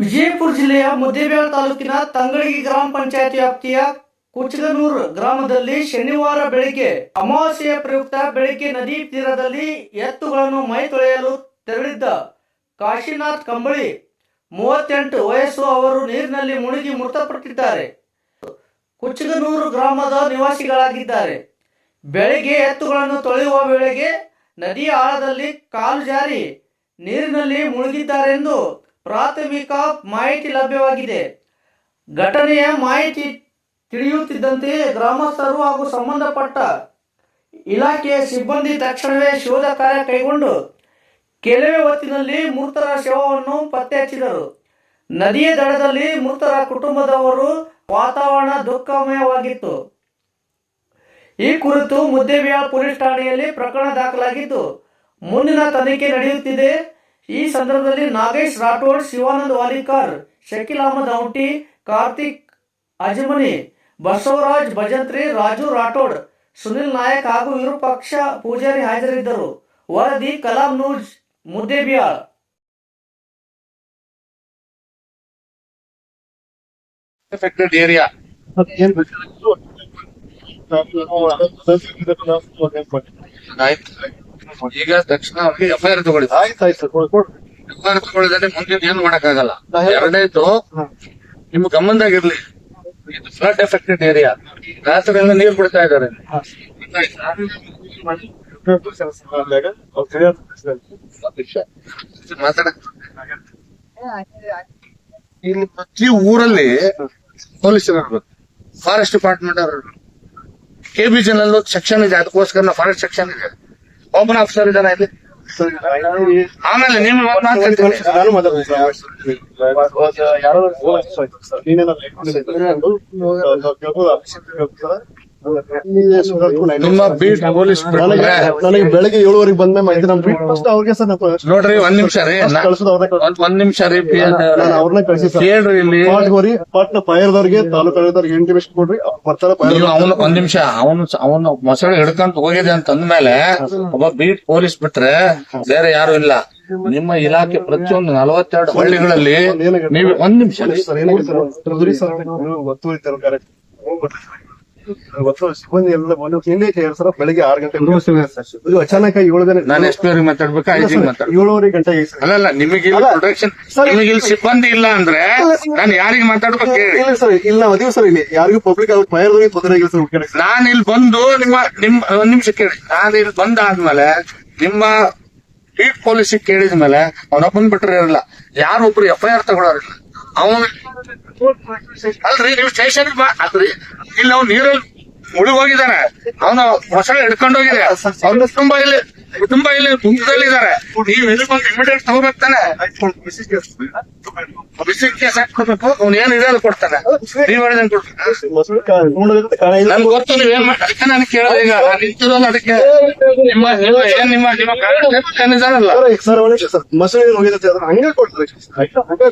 ವಿಜಯಪುರ ಜಿಲ್ಲೆಯ ಮುದ್ದೇಬೇಳ ತಾಲೂಕಿನ ತಂಗಳಗಿ ಗ್ರಾಮ ಪಂಚಾಯತ್ ವ್ಯಾಪ್ತಿಯ ಕುಚಗನೂರು ಗ್ರಾಮದಲ್ಲಿ ಶನಿವಾರ ಬೆಳಿಗ್ಗೆ ಅಮಾವಾಸ್ಯೆಯ ಪ್ರಯುಕ್ತ ಬೆಳಿಗ್ಗೆ ನದಿ ತೀರದಲ್ಲಿ ಎತ್ತುಗಳನ್ನು ಮೈ ತೊಳೆಯಲು ತೆರಳಿದ್ದ ಕಾಶಿನಾಥ್ ಕಂಬಳಿ ಮೂವತ್ತೆಂಟು ವಯಸ್ಸು ಅವರು ನೀರಿನಲ್ಲಿ ಮುಳುಗಿ ಮೃತಪಟ್ಟಿದ್ದಾರೆ. ಕುಚಗನೂರು ಗ್ರಾಮದ ನಿವಾಸಿಗಳಾಗಿದ್ದಾರೆ. ಬೆಳಿಗ್ಗೆ ಎತ್ತುಗಳನ್ನು ತೊಳೆಯುವ ವೇಳೆಗೆ ನದಿಯ ಆಳದಲ್ಲಿ ಕಾಲು ಜಾರಿ ನೀರಿನಲ್ಲಿ ಮುಳುಗಿದ್ದಾರೆಂದು ಪ್ರಾಥಮಿಕ ಮಾಹಿತಿ ಲಭ್ಯವಾಗಿದೆ. ಘಟನೆಯ ಮಾಹಿತಿ ತಿಳಿಯುತ್ತಿದ್ದಂತೆ ಗ್ರಾಮಸ್ಥರು ಹಾಗೂ ಸಂಬಂಧಪಟ್ಟ ಇಲಾಖೆಯ ಸಿಬ್ಬಂದಿ ತಕ್ಷಣವೇ ಶೋಧ ಕಾರ್ಯ ಕೈಗೊಂಡು ಕೆಲವೇ ಹೊತ್ತಿನಲ್ಲಿ ಮೃತರ ಶವವನ್ನು ಪತ್ತೆ ಹಚ್ಚಿದರು ನದಿಯ ದಡದಲ್ಲಿ ಮೃತರ ಕುಟುಂಬದವರು ವಾತಾವರಣ ದುಃಖಮಯವಾಗಿತ್ತು ಈ ಕುರಿತು ಮುದ್ದೇಬಿಹಾಳ್ ಪೊಲೀಸ್ ಠಾಣೆಯಲ್ಲಿ ಪ್ರಕರಣ ದಾಖಲಾಗಿದ್ದು, ಮುಂದಿನ ತನಿಖೆ ನಡೆಯುತ್ತಿದೆ. ಈ ಸಂದರ್ಭದಲ್ಲಿ ನಾಗೇಶ್ ರಾಠೋಡ್ ಶಿವಾನಂದ್ ವಾಲಿಕರ್ ಶಕೀಲ್ ಅಹಮದ್ ಔಟಿ ಕಾರ್ತಿಕ್ ಅಜಮನಿ ಬಸವರಾಜ್ ಭಜಂತ್ರಿ ರಾಜು ರಾಠೋಡ್ ಸುನಿಲ್ ನಾಯಕ್ ಹಾಗೂ ವಿರೂಪಾಕ್ಷ ಪೂಜಾರಿ ಹಾಜರಿದ್ದರು. ವರದಿ ಕಲಾಂ ನ್ಯೂಸ್ ಮುದ್ದೇಬಿಯಾರ್ affected area. ಆಯ್ತು ಈಗ ತಕ್ಷಣ ಅವ್ರಿಗೆ ಎಫ್ ಐ ಆರ್ ತಗೊಳ್ಳಿ ಎಫ್ಐಆರ್ ಎಫ್ ಐ ಆರ್ ತಗೊಳ್ಳಿದ್ರೆ ಮುಂದೆ ಏನು ಮಾಡಕ್ಕಾಗಲ್ಲ. ಎರಡನೇದು ನಿಮ್ಮ ಗಮನದಾಗಿರ್ಲಿ. ಇದು ಫ್ಲಡ್ ಎಫೆಕ್ಟೆಡ್ ಏರಿಯಾ ರಾತ್ರಿಯಿಂದ ನೀರು ಬಿಡ್ತಾ ಇದ್ದಾರೆ. ಮಾತಾಡ. ಇಲ್ಲಿ ಪ್ರತಿ ಊರಲ್ಲಿ ಪೊಲೀಸರು ಇರ್ಬೇಕು. ಫಾರೆಸ್ಟ್ ಡಿಪಾರ್ಟ್ಮೆಂಟ್ ಅವರು. ಕೆ ಬಿ ನಲ್ಲಿ ಸೆಕ್ಷನ್ ಇದೆ. ಅದಕ್ಕೋಸ್ಕರ ಫಾರೆಸ್ಟ್ ಸೆಕ್ಷನ್ ಇದೆ. ಓಪನ್ ಆಫೀಸರ್ ಇದ್ದಾನೆ ಇಲ್ಲಿ. ಆಮೇಲೆ ಮಾತಾಡ್ತೀನಿ ಯಾರೋ ನಿಮ್ಮ ಬೀಟ್ ಪೊಲೀಸ್ ನನಗೆ ಬೆಳಗ್ಗೆ ಏಳುವರೆಗೆ ಬಂದ ಮೇಲೆ ನಮ್ಮ ಬೀಟ್ ಫಸ್ಟ್ ಅವ್ರಿಗೆ ಸರ್ ನಾವು ನೋಡ್ರಿ ಒಂದ್ ನಿಮಿಷ ರೀ. ಕಳ್ಸೋದು ಅವ್ರನ್ನ ಒಂದ್ ನಿಮಿಷ ರೀ ನಾನು ಅವ್ರನ್ನ ಕಳಿಸಿ ಕೇಳ್ರಿ ಇಲ್ಲಿ. ಪಾಟ್ ಹೋರಿ ಪಾಟ್ನ ಫೈರ್ದವ್ರಿಗೆ ತಾಲೂಕು ಆಡಳಿತವ್ರಿಗೆ ಇಂಟಿಮೇಷನ್ ಕೊಡ್ರಿ. ಬರ್ತಾರ ಅವನು ಒಂದ್ ನಿಮಿಷ ಅವನು ಅವನು ಮೊಸಳೆ ಹಿಡ್ಕೊಂತ ಹೋಗಿದೆ ಅಂತ ಅಂದ್ಮೇಲೆ ಒಬ್ಬ ಬೀಟ್ ಪೊಲೀಸ್ ಬಿಟ್ರೆ ಬೇರೆ ಯಾರು ಇಲ್ಲ. ನಿಮ್ಮ ಇಲಾಖೆ ಪ್ರತಿಯೊಂದು ನಲವತ್ತೆರಡು ಹಳ್ಳಿಗಳಲ್ಲಿ ನೀವು ಒಂದ್ ನಿಮಿಷ ಒತ್ತುವರಿ ಕರೆಕ್ಟ್ ಸಿಬ್ಬಂದಿ ಎಲ್ಲ ಬಂದು ಹಿಂದೆ ಸರ್ ಬೆಳಿಗ್ಗೆ ಆರು ಗಂಟೆ ಇದು ಅಚಾನಕ್ ಏಳು ಗಂಟೆ ನಾನು ಮಾತಾಡ್ಬೇಕಾ? ಐದು ಏಳುವರೆ ಅಲ್ಲಲ್ಲ ನಿಮಗೆ ಇಲ್ಲಿ ಪ್ರೊಟೆಕ್ಷನ್ ನಿಮಗೆ ಇಲ್ಲಿ ಸಿಬ್ಬಂದಿ ಇಲ್ಲ ಅಂದ್ರೆ ನಾನು ಯಾರಿಗೆ ಮಾತಾಡ್ಬೇಕು ಇಲ್ಲ ಸರ್ ಇಲ್ಲ ನಾವು ಅದೀವಿ ಸರ್ ಇಲ್ಲಿ. ಯಾರಿಗೂ ಪಬ್ಲಿಕ್ ಅವ್ರ ತೊಂದರೆ ಸರ್ ಸರ್ ನಾನು ಇಲ್ಲಿ ಬಂದು ನಿಮ್ಮ ನಿಮ್ ಒಂದ್ ನಿಮಿಷ ಕೇಳಿ. ನಾನು ಇಲ್ಲಿ ಬಂದಾದ್ಮೇಲೆ ನಿಮ್ಮ ಸ್ಟ್ರೀಟ್ ಪೊಲೀಸ್ ಕೇಳಿದ್ಮೇಲೆ ಅವನೊಬ್ಬನ್ ಬಿಟ್ರೆ ಇರಲ್ಲ. ಯಾರೊಬ್ರು ಎಫ್ ಐ ಆರ್ ತಗೊಳ್ಳೋರಿಲ್ಲ ಅವನು ಅಲ್ರಿ ನೀವು ಸ್ಟೇಷನ್ ಅಲ್ರಿ ಇಲ್ಲಿ ಅವ್ನು ನೀರಲ್ಲಿ ಮುಳುಗಿ ಹೋಗಿದಾನೆ ಅವನು ಮೊಸಳೆ ಹಿಡ್ಕೊಂಡೋಗಿದೆ. ಅವ್ನ ತುಂಬಾ ಇಲ್ಲಿ ಕುಟುಂಬ ಇಲ್ಲಿ ಕುಂಕದಲ್ಲಿದ್ದಾರೆ ನೀವು ಒಂದು ಇಮಿಡಿಯೇಟ್ ತಗೋಬೇಕು ತಾನೆ. ಕೊಡ್ಬೇಕು ಅವ್ನು ಏನ್ ಇದೆ ಅದು ಕೊಡ್ತಾನೆ? ನೀವ್. ನನ್ಗೆ ಗೊತ್ತು ಮಾಡಿ ಅದಕ್ಕೆ ನಾನು ಕೇಳಿದೆ ಈಗ. ನಾನು ಅದಕ್ಕೆ ನಿಮ್ಮ ಏನ್ ನಿಮ್ಮ ನಿಮ್ಮ ಏನು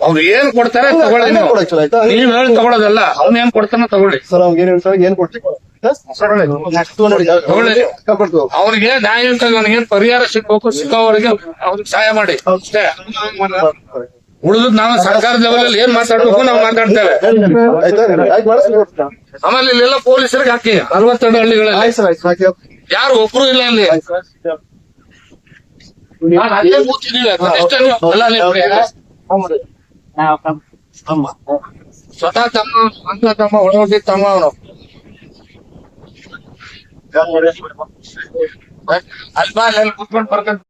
ಅವ್ರು ಏನ್ ಕೊಡ್ತಾರೆ ತಗೊಳ್ಳಿ ನೀವು. ಕೊಡಕ್ಕೆ ಆಯ್ತಾ ನೀವ್ ಹೇಳಿ ತಗೊಳ್ಳೋದಲ್ಲ. ಅವ್ನ ಏನ್ ಕೊಡ್ತಾನೆ ತಗೊಳ್ಳಿ. ಸರ್ ಅವ್ನ್ ಏನ್ ಹೇಳ್ತಾರೆ ಏನ್ ಕೊಡ್ತೀವಿ? ಅವ್ರಿಗೆ ನ್ಯಾಯಯುತ ಏನ್ ಪರಿಹಾರ ಸಿಗ್ಬೇಕು ಸಿಕ್ಕವರಿಗೆ ಅವ್ರಿಗೆ ಸಹಾಯ ಮಾಡಿ. ಅಷ್ಟೇ. ಉಳಿದ್ ನಾವು ಸರ್ಕಾರ ಲೆವೆಲ್ ಅಲ್ಲಿ ಏನ್ ಮಾತಾಡ್ಬೇಕು ನಾವು ಮಾತಾಡ್ತೇವೆ. ಆಮೇಲೆ ಇಲ್ಲೆಲ್ಲ ಪೊಲೀಸರಿಗೆ ಹಾಕಿ. ಅರವತ್ತೆರಡು ಹಳ್ಳಿಗಳಲ್ಲಿ. ಯಾರು ಒಬ್ರು ಇಲ್ಲ ಅಲ್ಲಿ. ಸ್ವತಃ ತಮ್ಮ ಸ್ವಂತ ತಮ್ಮ ಒಳಗೊಂಡಿದ್ದ ತಮ್ಮ ಅವನು. ಅಲ್ಲಿ ಕುತ್ಕೊಂಡು ಬರ್ಕೊಂಡು